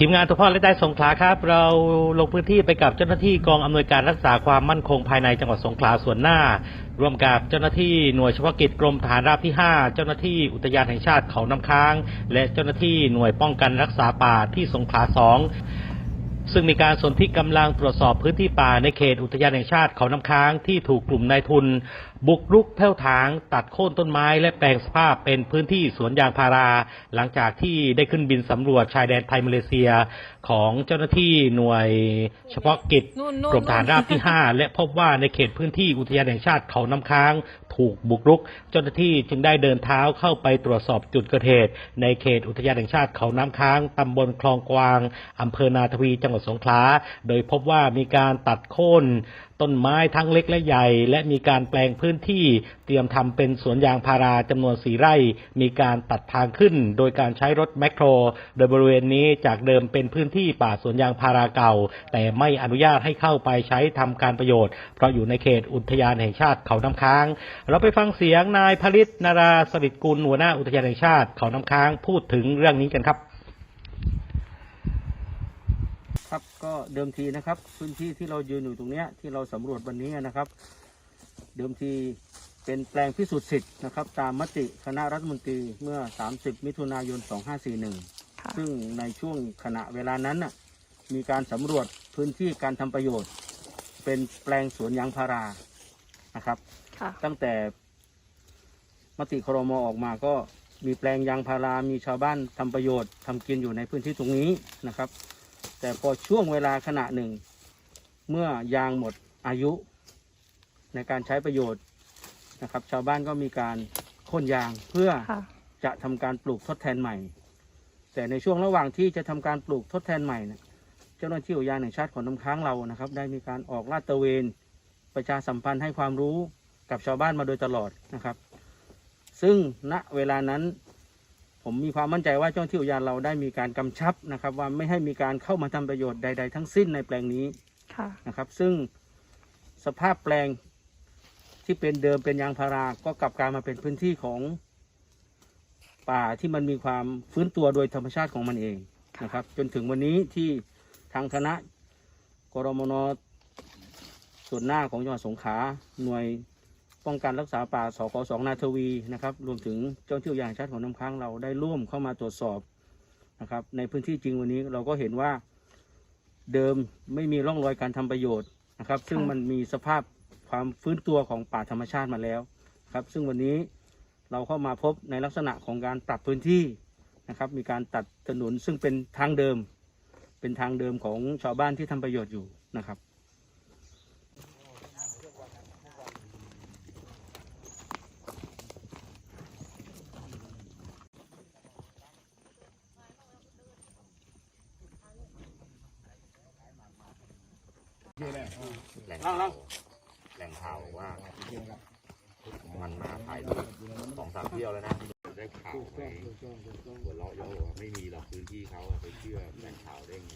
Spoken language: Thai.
ทีมงานทุพพ่อและได้สงขลาครับ เราลงพื้นที่ไปกับเจ้าหน้าที่กองอำนวยการรักษาความมั่นคงภายในจังหวัดสงขลาส่วนหน้า ร่วมกับเจ้าหน้าที่หน่วยเฉพาะกิจกรมฐานราบที่ 5 เจ้าหน้าที่อุทยานแห่งชาติเขาน้ำค้าง และเจ้าหน้าที่หน่วยป้องกันรักษาป่าที่สงขลาสอง ซึ่งมีการสนที่กำลังตรวจสอบพื้นที่ป่าในเขตอุทยานแห่งชาติเขาน้ำค้างที่ถูกกลุ่มนายทุน บุกรุกแผ่วถาง ตัดโค่นต้นไม้ และแปลงสภาพเป็นพื้นที่สวนยางพารา หลังจากที่ได้ขึ้นบินสำรวจชายแดนไทยมาเลเซีย ของเจ้าหน้าที่หน่วยเฉพาะกิจนู่นนู่นกรมฐานราบที่ 5 และพบว่าในเขตพื้นที่อุทยานแห่งชาติเขาน้ำค้าง ถูกบุกรุก เจ้าหน้าที่จึงได้เดินเท้าเข้าไปตรวจสอบจุดเกิดเหตุในเขตอุทยานแห่งชาติเขาน้ำค้างตำบลคลองกวางอำเภอนาทวีจังหวัดสงขลา โดยพบว่ามีการตัดโค่นต้นไม้ทั้งเล็กและใหญ่ และมีการแปลงพื้นที่เตรียมทำเป็นสวนยางพาราจำนวนสีไร่ มีการตัดทางขึ้น โดยการใช้รถแมคโคร โดยบริเวณนี้จากเดิมเป็นพื้นที่ป่าสวนยางพาราเก่า แต่ไม่อนุญาตให้เข้าไปใช้ทำการประโยชน์ เพราะอยู่ในเขตอุทยานแห่งชาติเขาน้ำค้าง เราไปฟังเสียงนายผลิตนาราสริตกุลหัวหน้าอุทยานแห่งชาติเขาน้ำค้างพูดถึงเรื่องนี้กันครับ ครับก็เดิมทีนะครับ พื้นที่ที่เรายืนอยู่ตรงเนี้ยที่เราสำรวจวันนี้นะครับ เดิมทีเป็นแปลงพิสูจน์สิทธิ์นะครับ ตามมติคณะรัฐมนตรีเมื่อ 30 มิถุนายน 2541ค่ะซึ่งในช่วงขณะเวลานั้นน่ะมีการสำรวจพื้นที่การทำประโยชน์ เป็นแปลงสวนยางพารานะครับค่ะตั้งแต่มติครมออกมาก็มีแปลงยางพารา มีชาวบ้านทำประโยชน์ทำกินอยู่ในพื้นที่ตรงนี้นะครับ แต่พอช่วงเวลาขณะหนึ่ง เมื่อยางหมดอายุ ในการใช้ประโยชน์นะครับ ชาวบ้านก็มีการโค่นยางเพื่อค่ะจะทำการปลูกทดแทนใหม่ แต่ในช่วงระหว่างที่จะทำการปลูกทดแทนใหม่เนี่ยเจ้าหน้าที่อุทยานแห่งชาติของน้ำค้างเรานะครับ ได้มีการออกลาดตระเวนประชาสัมพันธ์ให้ความรู้กับชาวบ้านมาโดยตลอดนะครับ ซึ่งณเวลานั้น ผมมีความมั่นใจว่าเจ้าหน้าที่อุทยานเราได้มีการกำชับนะครับ ว่าไม่ให้มีการเข้ามาทำประโยชน์ใด ๆ ทั้งสิ้นในแปลงนี้ค่ะนะครับ ซึ่งสภาพแปลงที่เป็นเดิมเป็นยางพาราก็กลับกลายมาเป็นพื้นที่ของป่าที่มันมีความฟื้นตัวโดยธรรมชาติของมันเองนะครับ จนถึงวันนี้ที่ทางคณะกรมนส่วนหน้าของจังหวัดสงขลาหน่วย ป้องกันรักษาป่าสกสองนาทวีนะครับรวมถึงเจ้าที่อุทยางชาติของน้ำค้างเราได้ร่วมเข้ามาตรวจสอบนะครับในพื้นที่จริงวันนี้เราก็เห็นว่าเดิมไม่มีร่องรอยการทำประโยชน์นะครับ ซึ่งมันมีสภาพความฟื้นตัวของป่าธรรมชาติมาแล้วครับ ซึ่งวันนี้เราเข้ามาพบในลักษณะของการปรับพื้นที่นะครับ มีการตัดถนนซึ่งเป็นทางเดิม เป็นทางเดิมของชาวบ้านที่ทำประโยชน์อยู่นะครับ แหล่งข่าวแหล่งข่าวบอกว่า มันมาถ่ายรูปสองสามเที่ยวแล้วนะได้ข่าวไปหัวเราะเยอะบอกว่าไม่มีหรอกพื้นที่เขาอะไปเชื่อแหล่งข่าวได้ไง